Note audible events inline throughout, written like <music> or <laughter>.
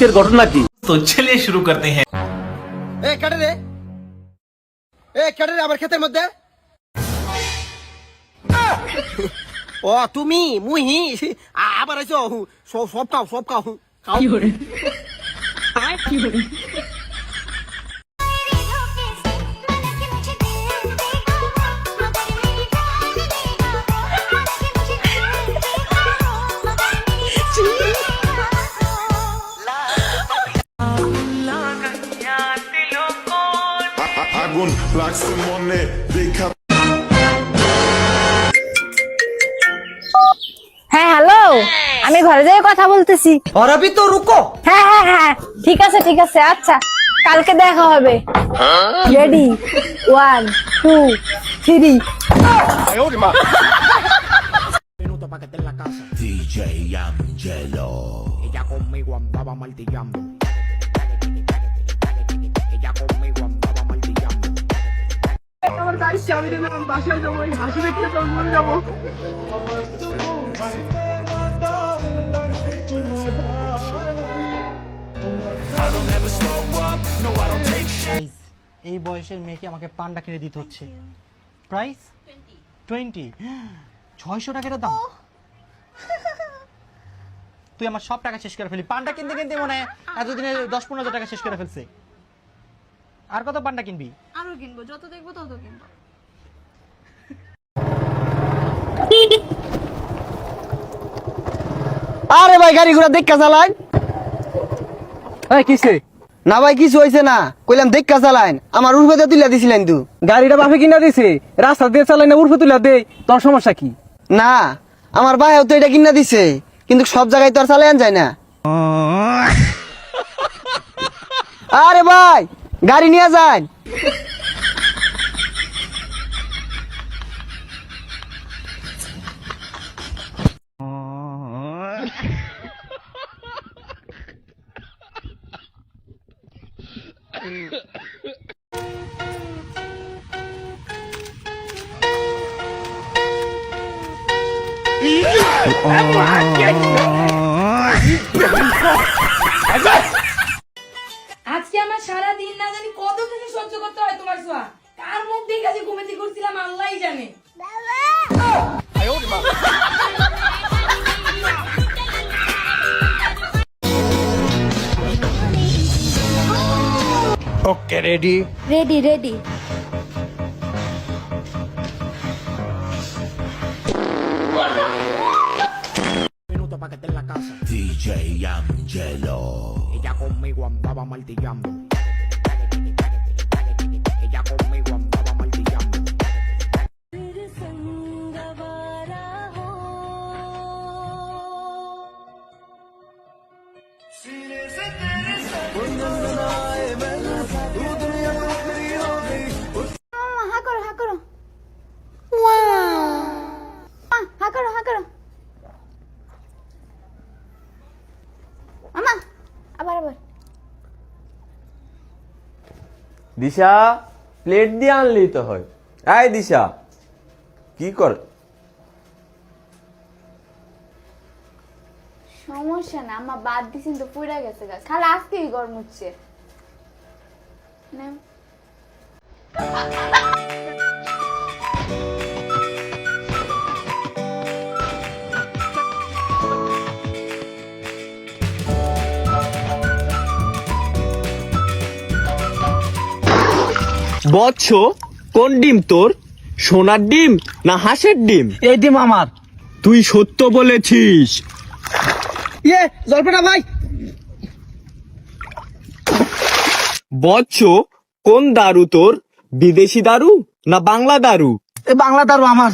আজকের ঘটনা কি তো চলিয়ে শুরু করতে হ্যাঁ এ কাটে রে এ কাটে রে আমার ক্ষেতের মধ্যে ও তুমি মুহি আবার আইছো সব সব খাও সব খাও খাও কি করে আর কি করে লাগছে মনে দেখা হ্যাঁ হ্যালো। আমি ঘরে যাই কথা বলতেছি। আর তো রুকো। হ্যাঁ হ্যাঁ হ্যাঁ। ঠিক আছে ঠিক আছে আচ্ছা। কালকে দেখা হবে। রেডি ওয়ান টু থ্রি এই বয়সের মেয়েকে আমাকে পান্ডা কিনে দিতে হচ্ছে। প্রাইস টোয়েন্টি ছয়শো টাকার দাম। <laughs> তুই আমার সব টাকা শেষ করে ফেলি। পান্ডা কিনতে কিনতে মনে হয় এতদিনে দশ পনেরো হাজার টাকা শেষ করে ফেলছে। আর কত পান্ডা কিনবি? আরও কিনবো যত দেখব তত কিনবো। আরে ভাই গাড়ি ঘোড়া দেখা চালান। কিসে না ভাই কিছু হয়েছে না। কইলাম দেখা চালান। আমার উর্ফেতে তুলে দিছিলেন তু। গাড়িটা বাপে কিনা দিছে। রাস্তা দিয়ে চালাই না উর্ফে তুলে দে তোর সমস্যা কি? না আমার ভাইও তো এটা কিনা দিছে। কিন্তু সব জায়গায় তো আর চালান যায় না। আরে ভাই গাড়ি নিয়ে যান। আজকে আমার সারা দিন না জানি কত কিছু সহ্য করতে হয় তোমার সোয়া। কার মুখ দিয়ে কাছে ঘুমেতে করছিলাম আল্লাহই জানে। Ready ready Minuto para que esté en la casa. DJ Angelo. Ella conmigo andaba martillando. Ella conmigo andaba martillando. হা দিশা প্লেট দিয়ে আনলেই তো হয়। আয় দিশা, কি কর? সমস্যা না আমার বাদ দিছেন তো পুরা গেছে গাছ খালি আজকেই গরম হচ্ছে। নাও। বৎস কোন ডিম তোর? সোনার ডিম না হাঁসের ডিম? এই ডিম আমার। তুই সত্য বলেছিস। ইয়ে জলপেটা ভাই। বৎস কোন দারু তোর? বিদেশি দারু না বাংলা দারু? এ বাংলা দারু আমার।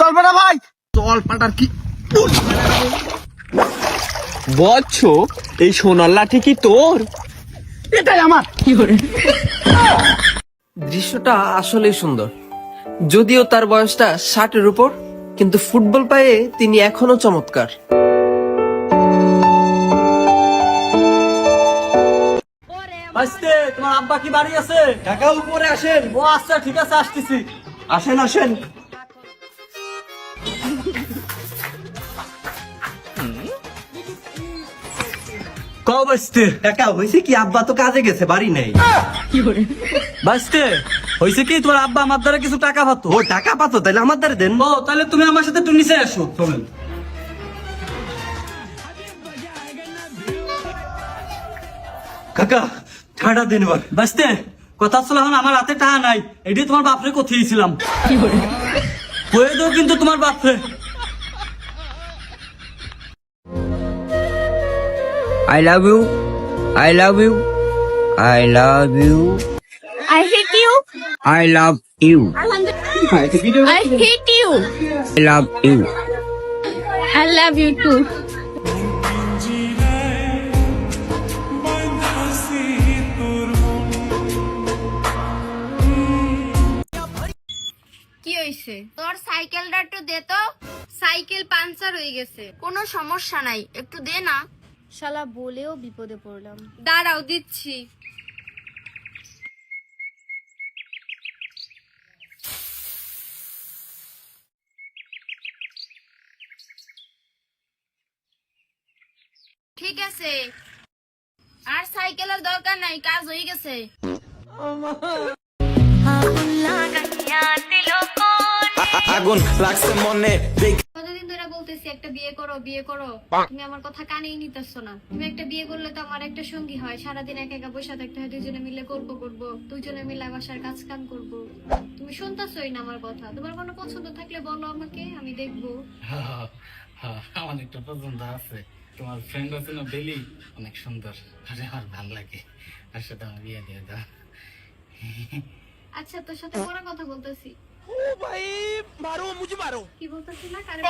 জলপেটা ভাই। জলপাটার কি? বৎস এই সোনার লাঠি কি তোর? এটাই আমার। দৃশ্যটা আসলেই সুন্দর। যদিও তার বয়সটা ষাটের উপর কিন্তু ফুটবল পায়ে তিনি এখনও চমৎকার। আসতে তোমার আব্বা কি বাড়ি আছে? ঢাকা উপরে আসেন। ও আচ্ছা ঠিক আছে আসতেছি। আসেন আসেন। কও বাঁচতে কাকা হয়েছে কি আব্বা তো কাজে গেছে বাড়ি নেই? বাঁচতে হয়েছে কি তোমার আব্বা আমার দ্বারা কিছু টাকা পাতো? ও টাকা পাতো তাহলে আমার দ্বারা দেন। ও তাহলে তুমি আমার সাথে একটু নিচে আসো চলেন। কাকা ঠাডা দিন কথা ছিল এখন আমার হাতে টাকা নাই এটি তোমার বাপরে কথিয়েছিলাম হয়ে দাও কিন্তু তোমার বাপরে। I love you I love you I love you I hate you I love you I hate you I love you I love you too কি হইছে? তোর সাইকেলটা একটু দে তো। সাইকেল পাঞ্চার হয়ে গেছে। কোনো সমস্যা নাই। একটু দে না। শালা বলেও বিপদে পড়লাম। দাঁড়াও দিচ্ছি। ঠিক আছে। আর সাইকেলের দরকার নাই কাজ হয়ে গেছে। আগুন লাগছে মনে ধরে বলতেছি একটা বিয়ে করো বিয়ে করো। তুমি আমার কথা কানেই নিতেছো না। তুমি একটা বিয়ে করলে তো আমার একটা সঙ্গী হয়। সারাদিন একা একা বসে থাকতে হয় দুজনে মিলে গল্প করব দুজনে মিলে বাসার কাজ কাম করব। তুমি শুনতেছই না আমার কথা। তোমার কোনো পছন্দ থাকলে বলো আমাকে আমি দেখব। আমার একটা পছন্দ আছে। তোমার ফ্রেন্ড আছে না বেলি? অনেক সুন্দর। আরে আমার ভালো লাগে। তার সাথে আমার বিয়ে দিয়ে দাও। আচ্ছা তোর সাথে পরে কথা বলতেছি। কি বলতেছি না? কারে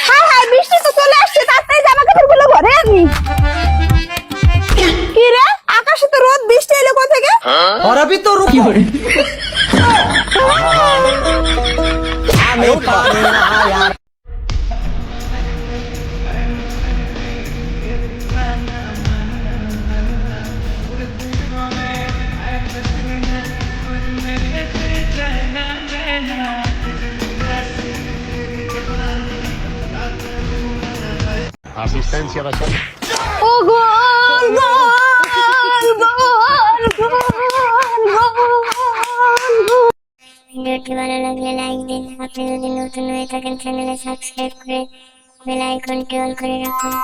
হ্যাঁ হ্যাঁ বৃষ্টি তো চলে আসছে তাড়াতাড়ি জামা কাপড়গুলো ঘরে আনি। কি রে? আকাশে তো রোদ বৃষ্টি এলো কোথা থেকে অরাবি তো রূপ ও গোল গোল গোল গোল গোল ভিডিওটি ভালো লাগলে লাইক দিন আপনি যদি নতুন হয়ে থাকেন চ্যানেলে সাবস্ক্রাইব করে বেল আইকনটি অন করে রাখুন।